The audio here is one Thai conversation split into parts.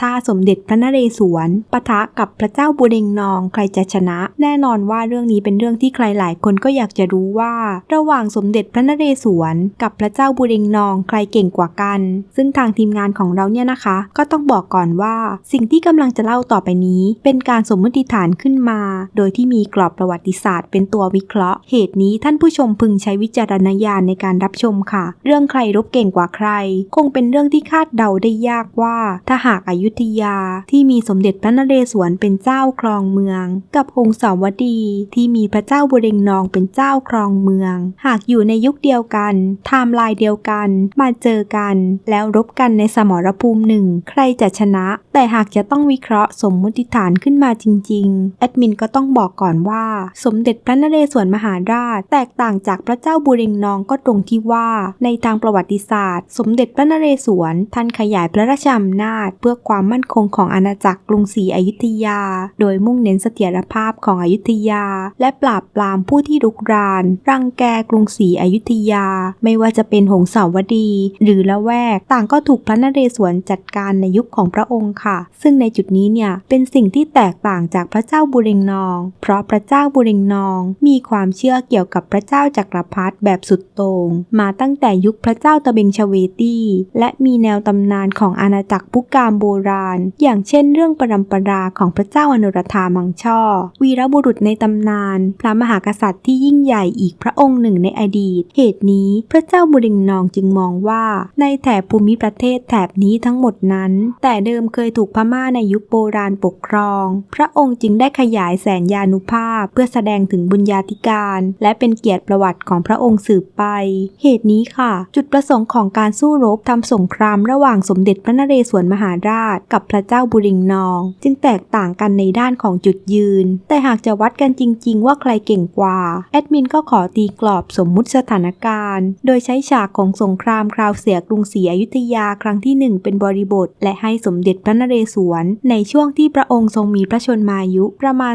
ถ้าสมเด็จพระนเรศวรปะทะกับพระเจ้าบุเรงนองใครจะชนะ แน่นอนว่าเรื่องนี้เป็นเรื่องที่ใครหลายคนก็อยากจะรู้ว่า ระหว่างสมเด็จพระนเรศวรกับพระเจ้าบุเรงนองใครเก่งกว่ากัน ซึ่งทางทีมงานของเราเนี่ยนะคะ ก็ต้องบอกก่อนว่า สิ่งที่กำลังจะเล่าต่อไปนี้ เป็นการสมมติฐานขึ้นมา โดยที่มีกรอบประวัติศาสตร์ เป็นตัววิเคราะห์ เหตุนี้ท่านผู้ชมพึงใช้วิจารณญาณในการรับชมค่ะ เรื่องใครรบเก่งกว่าใคร คงเป็นเรื่องที่คาดเดาได้ยากว่า ถ้าหากอายุทยา ที่มีสมเด็จพระนเรศวรเป็นเจ้าครองเมือง กับหงค์สาวดี ที่มีพระเจ้าบุเรงนองเป็นเจ้าครองเมือง หากอยู่ในยุคเดียวกันไทม์ไลน์เดียวกันมาเจอกัน แล้วรบกันในสมรภูมิหนึ่งใครจะชนะ แต่หากจะต้องวิเคราะห์สมมติฐานขึ้นมาจริงๆแอดมินก็ต้องบอกก่อนว่า สมเด็จพระนเรศวรมหาราช แตกต่างจากพระเจ้าบุเรงนองก็ตรงที่ว่าในทางประวัติศาสตร์ สมเด็จพระนเรศวรท่านขยายพระราชอำนาจเพื่อความมั่นคงของอาณาจักรกรุงศรีอยุธยา โดยมุ่งเน้นเสถียรภาพของอยุธยา และปราบปรามผู้ที่รุกราน รังแกกรุงศรีอยุธยา ไม่ว่าจะเป็นหงสาวดี หรือละแวก ต่างก็ถูกพระนเรศวรจัดการในยุคของพระองค์ค่ะ ซึ่งในจุดนี้เนี่ยเป็นสิ่งที่แตกต่างจากพระเจ้าบุเรงนอง เพราะพระเจ้าบุเรงนอง มีความเชื่อเกี่ยวกับพระเจ้าจักรพรรดิแบบสุดโต่งมาตั้งแต่ยุคพระเจ้าตะเบงชเวตีและมีแนวตำนานของอาณาจักรพุกามโบราณ อย่างเช่นเรื่องปรำปราของพระเจ้าอนุรธามังช่อ วีรบุรุษในตำนาน พระมหากษัตริย์ที่ยิ่งใหญ่อีกพระองค์หนึ่งในอดีต เหตุนี้พระเจ้าบุริงนองจึงมองว่า ในแถบภูมิประเทศแถบนี้ทั้งหมดนั้น แต่เดิมเคยถูกพม่าในยุคโบราณปกครอง พระองค์จึงได้ขยายแสนยานุภาพ เพื่อแสดงถึงบุญญาธิการ และเป็นเกียรติประวัติของพระองค์สืบไป เหตุนี้ค่ะ จุดประสงค์ของการสู้รบทำสงครามระหว่างสมเด็จพระนเรศวรมหาราชกับพระเจ้าบุริงนอง จึงแตกต่างกันในด้านของจุดยืน แต่หากจะวัดกันจริง ๆ ว่าใครเก่งกว่า แอดมินก็ขอตีกรอบสมมุติสถานการณ์ โดยใช้ฉากของสงครามคราวเสียกรุงศรีอยุธยาครั้งที่หนึ่งเป็นบริบท และให้สมเด็จพระนเรศวร ในช่วงที่พระองค์ทรงมีพระชนมายุประมาณ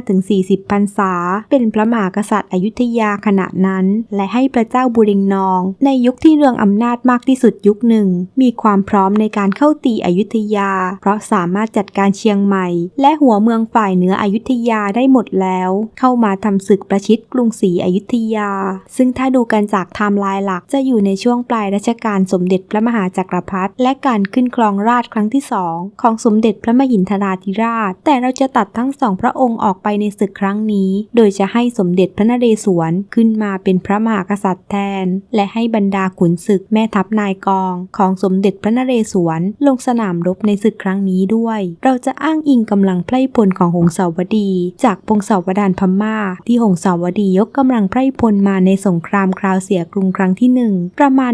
35-40พรรษา เป็นพระมหากษัตริย์อยุธยาขณะนั้น และให้พระเจ้าบุริงนอง ในยุคที่เรืองอำนาจมากที่สุดยุคหนึ่ง มีความพร้อมในการเข้าตีอยุธยา เพราะสามารถจัดการเชียงใหม่ และหัวเมืองฝ่ายเหนืออยุธยาได้หมดแล้ว เข้ามาทำศึกประชิดกรุงศรีอยุธยา ซึ่งถ้าดูกันจากไทม์ไลน์หลักจะอยู่ในช่วงปลายรัชกาลสมเด็จพระมหาจักรพรรดิและการขึ้นครองราชครั้งที่สองของสมเด็จพระมหินทราธิราช แต่เราจะตัดทั้งสองพระองค์ออกไปในศึกครั้งนี้ โดยจะให้สมเด็จพระนเรศวรขึ้นมาเป็นพระมหากษัตริย์แทน และให้บรรดาขุนศึกแม่ทัพนายกอง ของสมเด็จพระนเรศวรลงสนามรบในศึกครั้งนี้ด้วย เราจะอ้างอิงกำลังไพร่พลของหงสาวดี จากพงศาวดารพม่า ที่หงสาวดียกกำลังไพร่พลมาในสงครามคราวเสียกรุงครั้งที่หนึ่งประมาณ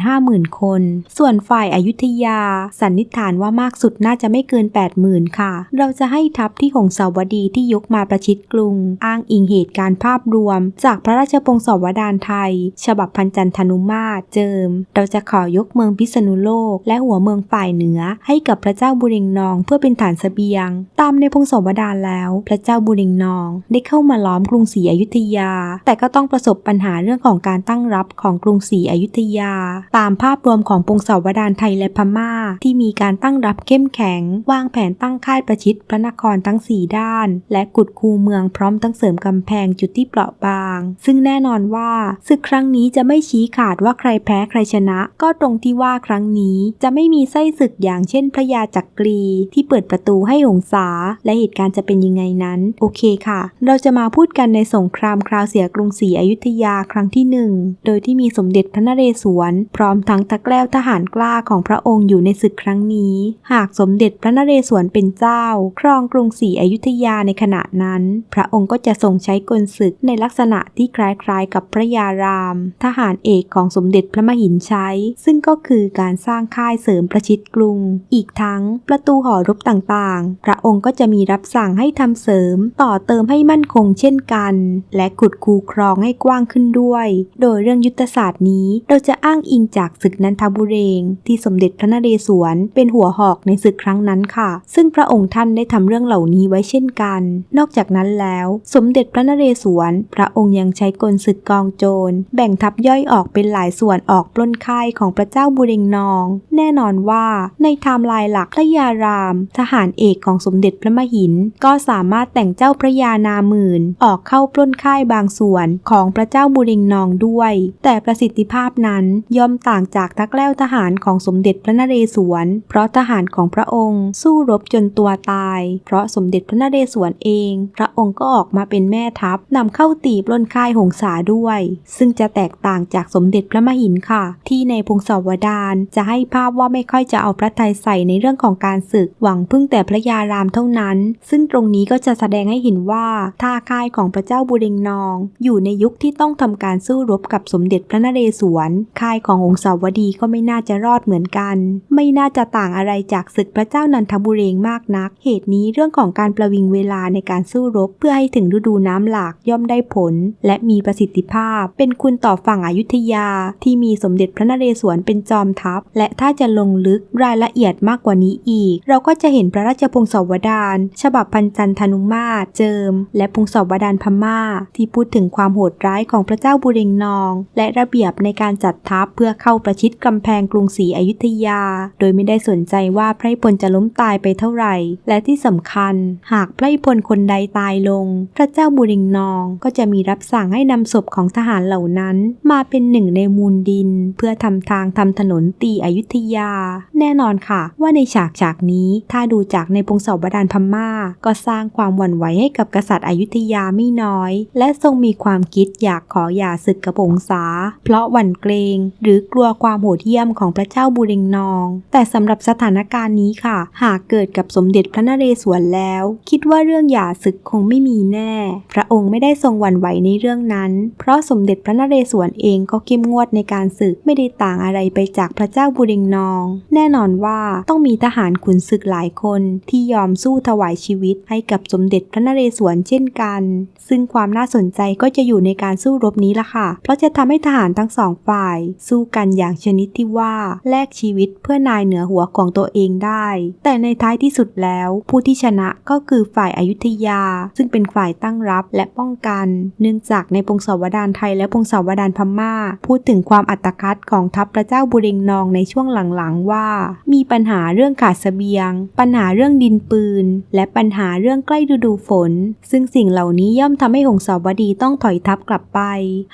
150,000 คน ส่วนฝ่ายอายุทยา สันนิษฐานว่ามากสุดน่าจะไม่เกิน 80,000 ค่ะ เราจะให้ทัพที่หงสาวดีที่ยกมาประชิดกรุง อ้างอิงเหตุการณ์ภาพรวม จากพระราชพงศาวดารไทย ฉบับพันจันทนุมาตรเจิม เราจะขอยกเมืองพิษณุโลก และหัวเมืองฝ่ายเหนือให้กับพระเจ้าบุเรงนองเพื่อเป็นฐานเสบียง ตามในพงศาวดารแล้ว พระเจ้าบุเรงนอง ได้เข้ามาล้อมกรุงศรีอยุธยา แต่ก็ต้องประสบปัญหาเรื่องของการตั้งรับของกรุงศรีอยุธยา ตามภาพรวมของพงศาวดารไทยและพม่า ที่มีการตั้งรับเข้มแข็ง วางแผนตั้งค่ายประชิดพระนครทั้ง 4 ด้าน และกุดคูเมืองพร้อมทั้งเสริมกำแพงจุดที่เปราะบาง ซึ่งแน่นอนว่าศึกครั้งนี้จะไม่ชี้ขาดว่าใครแพ้ใครชนะ ก็ตรงที่ว่าครั้งนี้จะไม่มีไส้ศึกอย่างเช่น พระยาจักรีที่เปิดประตูให้หงสา และเหตุการณ์จะเป็นยังไงนั้น โอเคค่ะ เราจะมาพูดกันในสงครามคราวเสียกรุงศรีอยุธยาครั้งที่หนึ่งโดยที่มีสมเด็จพระนเรศวร พร้อมทั้งตะแกล้วทหารกล้าของพระองค์อยู่ในศึกครั้งนี้ หากสมเด็จพระนเรศวรเป็นเจ้า ครองกรุงศรีอยุธยาในขณะนั้น พระองค์ก็จะทรงใช้กลศึกในลักษณะที่คล้ายๆ กับพระยาราม ทหารเอกของสมเด็จพระมหินใชัยซึ่งก็คือการสร้างค่ายเสริมประชิดกรุงอีกทั้งประตูหอรบต่างๆ พระองค์ก็จะมีรับสั่งให้ทำเสริมต่อเติมให้มั่นคงเช่นกัน และขุดคูครองให้กว้างขึ้นด้วย โดยเรื่องยุทธศาสตร์นี้เราจะอ้างอิงจากศึกนันทบุเรง ที่สมเด็จพระนเรศวรเป็นหัวหอกในศึกครั้งนั้นค่ะ ซึ่งพระองค์ท่านได้ทำเรื่องเหล่านี้ไว้เช่นกัน นอกจากนั้นแล้ว สมเด็จพระนเรศวร พระองค์ยังใช้กลศึกกองโจร แบ่งทัพย่อยออกเป็นหลายส่วนออกปล้นค่ายของพระเจ้าบุเรงนอง แน่นอนว่าในทม์ไลน์หลักพระยาราม ทหารเอกของสมเด็จพระมหิน ก็สามารถแต่งเจ้าพระยานาหมื่น ออกเข้าปล้นค่ายบางส่วนของพระเจ้าบุริงนองด้วย แต่ประสิทธิภาพนั้นย่อมต่างจากทักแล้วทหารของสมเด็จพระนเรศวร เพราะทหารของพระองค์สู้รบจนตัวตาย เพราะสมเด็จพระนเรศวรเอง พระองค์ก็ออกมาเป็นแม่ทัพนำเข้าตีปล้นค่ายหงสาด้วย ซึ่งจะแตกต่างจากสมเด็จพระมหินค่ะ ที่ในพงศาวดารจะให้ภาพว่าไม่ค่อยจะเอาพระทัยใส่ในเรื่องของการศึก หวังพึ่งแต่พระยารามเท่านั้น ซึ่งตรงนี้ก็จะแสดงให้เห็นว่าท่าค่ายของพระเจ้าบุเรงนอง อยู่ในยุคที่ต้องทำการสู้รบกับสมเด็จพระนเรศวร ค่ายขององค์สาวดีก็ไม่น่าจะรอดเหมือนกัน ไม่น่าจะต่างอะไรจากศึกพระเจ้านันทบุเรงมากนัก เหตุนี้เรื่องของการประวิงเวลาในการสู้รบเพื่อให้ถึงฤดูน้ำหลากย่อมได้ผล และมีประสิทธิภาพ เป็นคุณต่อฝั่งอยุธยา ที่มีสมเด็จพระนเรศวรเป็นจอมทัพ และถ้าจะลงลึกรายละเอียดยดมากกว่านี้อีก เราก็จะเห็นพระราชพงศาวดาร ฉบับพันจันทนุมาตรเจิม และพงศาวดารพม่า ที่พูดถึงความโหดร้ายของพระเจ้าบุเรงนอง และระเบียบในการจัดทัพเพื่อเข้าประชิดกำแพงกรุงศรีอยุธยา โดยไม่ได้สนใจว่าไพรพลจะล้มตายไปเท่าไหร่ และที่สำคัญ หากไพรพลคนใดตายลง พระเจ้าบุเรงนองก็จะมีรับสั่งให้นำศพของทหารเหล่านั้น มาเป็นหนึ่งในมูลดิน เพื่อทำทางทำถนนตีอยุธยา แน่นอนค่ะว่าในฉากฉากนี้ถ้าดูจากในพงศาวดารพม่า ก็สร้างความหวั่นไหวให้กับกษัตริย์อยุธยาไม่น้อย และทรงมีความคิดอยากขอหย่าศึกกับองศาเพราะหวั่นเกรง หรือกลัวความโหดเหี้ยมของพระเจ้าบุเรงนอง แต่สำหรับสถานการณ์นี้ค่ะ หากเกิดกับสมเด็จพระนเรศวรแล้ว คิดว่าเรื่องหย่าศึกคงไม่มีแน่ พระองค์ไม่ได้ทรงหวั่นไหวในเรื่องนั้น เพราะสมเด็จพระนเรศวรเองก็เข้มงวดในการศึกไม่ได้ต่างอะไรไปจากพระเจ้าบุเรงนอง แน่นอนว่าต้องมีทหารขุนศึกหลายคนที่ยอมสู้ถวายชีวิตให้กับสมเด็จพระนเรศวรเช่นกัน ซึ่งความน่าสนใจก็จะอยู่ในการสู้รบนี้ละค่ะ เพราะจะทำให้ทหารทั้งสองฝ่าย สู้กันอย่างชนิดที่ว่าแลกชีวิตเพื่อนายเหนือหัวของตัวเองได้ แต่ในท้ายที่สุดแล้ว ผู้ที่ชนะก็คือฝ่ายอายุทยา ซึ่งเป็นฝ่ายตั้งรับและป้องกัน เนื่องจากในพงศาวดารไทยและพงศาวดารพม่า พูดถึงความอัตคัดของทัพพระเจ้าบุเรงนองในช่วงหลังๆว่า มีปัญหาเรื่องขาดเสบียง ปัญหาเรื่องดินปืน และปัญหาเรื่องใกล้ฤดูฝน ซึ่งสิ่งเหล่านี้ย่อมทำให้หงสาวดีต้องถอยทัพกลับไป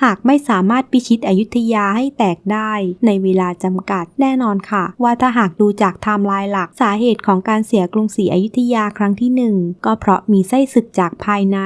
หากไม่สามารถพิชิตอยุธยาให้แตกได้ ในเวลาจำกัดแน่นอนค่ะ ว่าถ้าหากดูจากไทม์ไลน์หลักสาเหตุของการเสียกรุงศรีอยุธยาครั้งที่หนึ่งก็เพราะมีไส้ศึกจากภายใน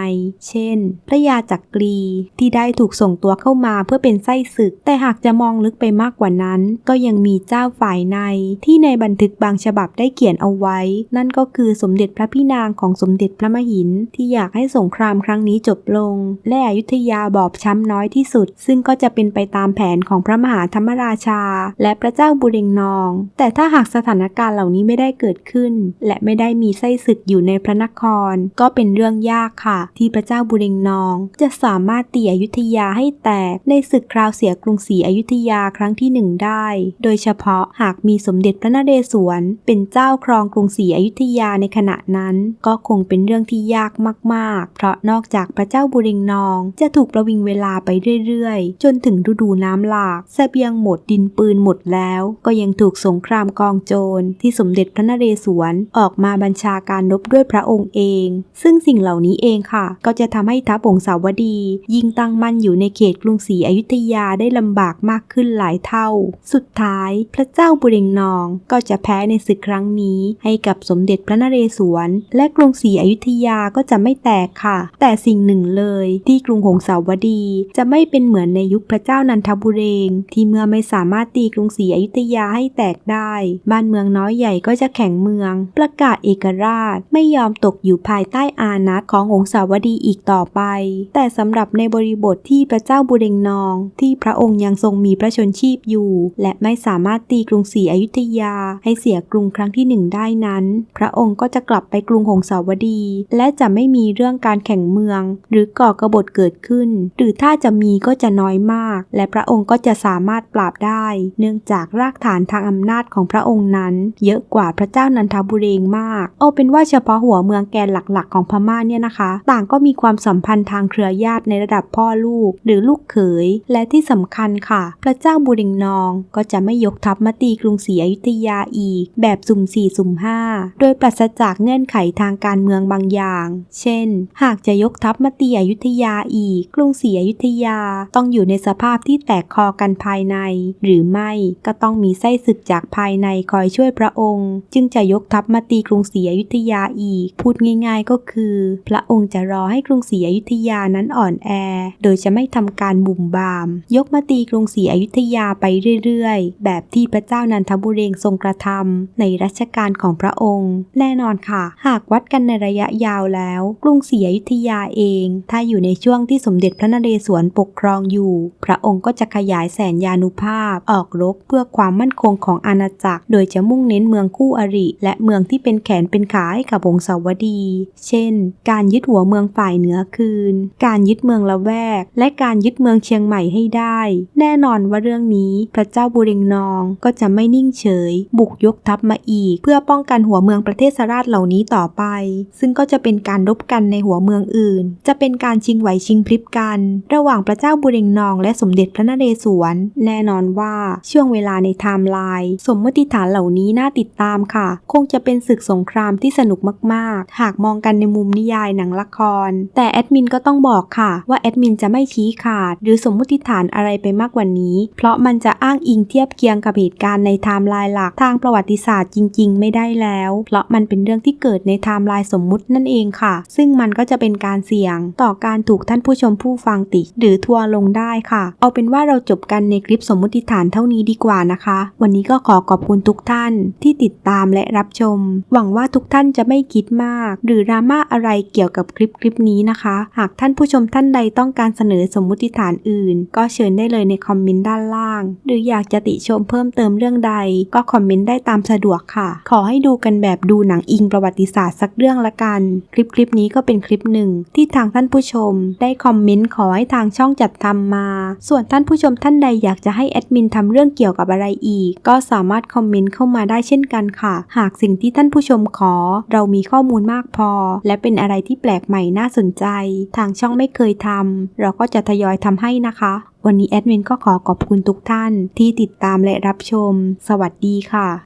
เช่น พระยาจักกรี ที่ได้ถูกส่งตัวเข้ามาเพื่อเป็นไส้ศึก แต่หากจะมองลึกไปมากกว่านั้น ก็ยังมีเจ้าฝ่ายในที่ในบันทึกบางฉบับได้เขียนเอาไว้ นั่นก็คือสมเด็จพระพี่นางของสมเด็จพระมหิน ที่อยากให้สงครามครั้งนี้จบลง และอยุธยาบอบช้ำน้อยที่สุด ซึ่งก็จะเป็นไปตามแผนของพระมหาธรรมราชา และพระเจ้าบุเรงนอง แต่ถ้าหากสถานการณ์เหล่านี้ไม่ได้เกิดขึ้น และไม่ได้มีไส้ศึกอยู่ในพระนคร ก็เป็นเรื่องยากค่ะ ที่พระเจ้าบุเรงนอง จะสามารถตีอยุธยาให้แตกในศึกคราวเสียกรุงศรีอยุธยาครั้งที่หนึ่งได้ โดยเฉพาะหากมีสมเด็จพระนเรศวรเป็นเจ้าครองกรุงศรีอยุธยาในขณะนั้น ก็คงเป็นเรื่องที่ยากมากๆ เพราะนอกจากพระเจ้าบุเรงนองจะถูกประวิงเวลาไปเรื่อยๆ จนถึงฤดูน้ำหลากเสบียงหมดดินปืนหมดแล้ว ก็ยังถูกสงครามกองโจรที่สมเด็จพระนเรศวรออกมาบัญชาการรบด้วยพระองค์เอง ซึ่งสิ่งเหล่านี้เองค่ะ ก็จะทำให้ทัพองสาวดี ยิ่งตั้งมั่นอยู่ในเขตกรุงศรีอยุธยาได้ลำบากมากขึ้นหลายเท่า สุดท้ายพระเจ้าบุเรงนองก็จะแพ้ในศึกครั้งนี้ ให้กับสมเด็จพระนเรศวร และกรุงศรีอยุธยาก็จะไม่แตกค่ะ แต่สิ่งหนึ่งเลยที่กรุงหงสาวดีจะไม่เป็นเหมือนในยุคพระเจ้านันทบุเรง ที่เมื่อไม่สามารถตีกรุงศรีอยุธยาให้แตกได้ บ้านเมืองน้อยใหญ่ก็จะแข่งเมือง ประกาศเอกราชไม่ยอมตกอยู่ภายใต้อานัตของหงสาวดีอีกต่อไป แต่สำหรับในบริบทที่พระเจ้าบุเรงนอง ที่พระองค์ยังทรงมีพระชนชีพอยู่ และไม่สามารถตีกรุงศรีอยุธยาให้เสียกรุงครั้งที่หนึ่งได้นั้น พระองค์ก็จะกลับไปกรุงหงสาวดี และจะไม่มีเรื่องการแข่งเมือง หรือก่อกบฏเกิดขึ้น หรือถ้าจะมีก็จะน้อยมาก และพระองค์ก็จะสามารถปราบได้ เนื่องจากรากฐานทางอำนาจของพระองค์นั้น เยอะกว่าพระเจ้านันทบุเรงมาก เอาเป็นว่าเฉพาะหัวเมืองแกนหลักๆ ของพม่าเนี่ยนะคะ ต่างก็มีความสัมพันธ์ทางเครือญาติในระดับพ่อลูก หรือลูกเขย และที่สำคัญค่ะ พระเจ้าบุริงนองก็จะไม่ยกทัพมาตีกรุงศรีอยุธยาอีกแบบสุ่มสี่สุ่มห้าโดยปราศจากเงื่อนไขทางการเมืองบางอย่าง เช่น หากจะยกทัพมาตีอยุธยาอีก กรุงศรีอยุธยาต้องอยู่ในสภาพที่แตกคอกันภายใน หรือไม่ก็ต้องมีไส้ศึกจากภายในคอยช่วยพระองค์ จึงจะยกทัพมาตีกรุงศรีอยุธยาอีก พูดง่าย ๆ ก็คือ พระองค์จะรอให้กรุงศรีอยุธยานั้นอ่อนแอ โดยจะไม่ทำการบุ่มบาม ยกมาตีกรุงศรีอยุธยาไปเรื่อยๆ แบบที่พระเจ้านันทบุเรงทรงกระทำในรัชกาลของพระองค์ แน่นอนค่ะ หากวัดกันในระยะยาวแล้ว กรุงศรีอยุธยาเอง ถ้าอยู่ในช่วงที่สมเด็จพระนเรศวรปกครองอยู่ พระองค์ก็จะขยายแสนยานุภาพออกรบเพื่อความมั่นคงของอาณาจักร โดยจะมุ่งเน้นเมืองคู่อริ และเมืองที่เป็นแขนเป็นขาให้กับวงศาวดี เช่น การยึดหัวเมืองฝ่ายเหนือคืน การยึดเมืองละแวก และการยึดเมืองเชียงใหม่ให้ได้ แน่นอนว่าเรื่องนี้พระเจ้าบุเรงนองก็จะไม่นิ่งเฉย บุกยกทัพมาอีก เพื่อป้องกันหัวเมืองประเทศสราชเหล่านี้ต่อไป ซึ่งก็จะเป็นการรบกันในหัวเมืองอื่น จะเป็นการชิงไหวชิงพริบกัน ระหว่างพระเจ้าบุเรงนองและสมเด็จพระนเรศวร แน่นอนว่าช่วงเวลาในไทม์ไลน์สมมติฐานเหล่านี้น่าติดตามค่ะ คงจะเป็นศึกสงครามที่สนุกมาก ๆ หากมองกันในมุมนิยายหนังละคร แต่แอดมินก็ต้องบอกค่ะว่าแอดมินจะไม่ชี้ขาด หรือสมมติฐานอะไรไปมากกว่านี้ เพราะมันจะอ้างอิงเทียบเคียงกับเหตุการณ์ในไทม์ไลน์หลักทางประวัติศาสตร์จริง ๆ ไม่ได้แล้ว เพราะมันเป็นเรื่องที่เกิดในไทม์ไลน์สมมุตินั่นเองค่ะ ซึ่งมันก็จะเป็นการเสี่ยง ต่อการถูกท่านผู้ชมผู้ฟังติหรือทัวลงได้ค่ะ เอาเป็นว่าเราจบกันในคลิปสมมุติฐานเท่านี้ดีกว่านะคะ วันนี้ก็ขอขอบคุณทุกท่านที่ติดตามและรับชม หวังว่าทุกท่านจะไม่คิดมาก หรือดราม่าอะไรเกี่ยวกับคลิปคลิปนี้นะคะ หากท่านผู้ชมท่านใดต้องการเสนอสมมุติฐานอื่น ก็เชิญได้เลยในคอมเมนต์ด้านล่าง หรืออยากจะติชมเพิ่มเติมเรื่องใด ก็คอมเมนต์ได้ได้ตามสะดวกค่ะ ขอให้ดูกันแบบดูหนังอิงประวัติศาสตร์สักเรื่องละกัน คลิปคลิปนี้ก็เป็นคลิปหนึ่งที่ทางท่านผู้ชม ได้คอมเมนต์ขอให้ทางช่องจัดทำมา ส่วนท่านผู้ชมท่านใดอยากจะให้แอดมินทำเรื่องเกี่ยวกับอะไรอีก ก็สามารถคอมเมนต์เข้ามาได้เช่นกันค่ะ หากสิ่งที่ท่านผู้ชมขอ เรามีข้อมูลมากพอ และเป็นอะไรที่แปลกใหม่น่าสนใจ ทางช่องไม่เคยทำเราก็จะทยอยทำให้นะคะ วันนี้แอดมินก็ขอขอบคุณทุกท่านที่ติดตามและรับชม สวัสดีค่ะ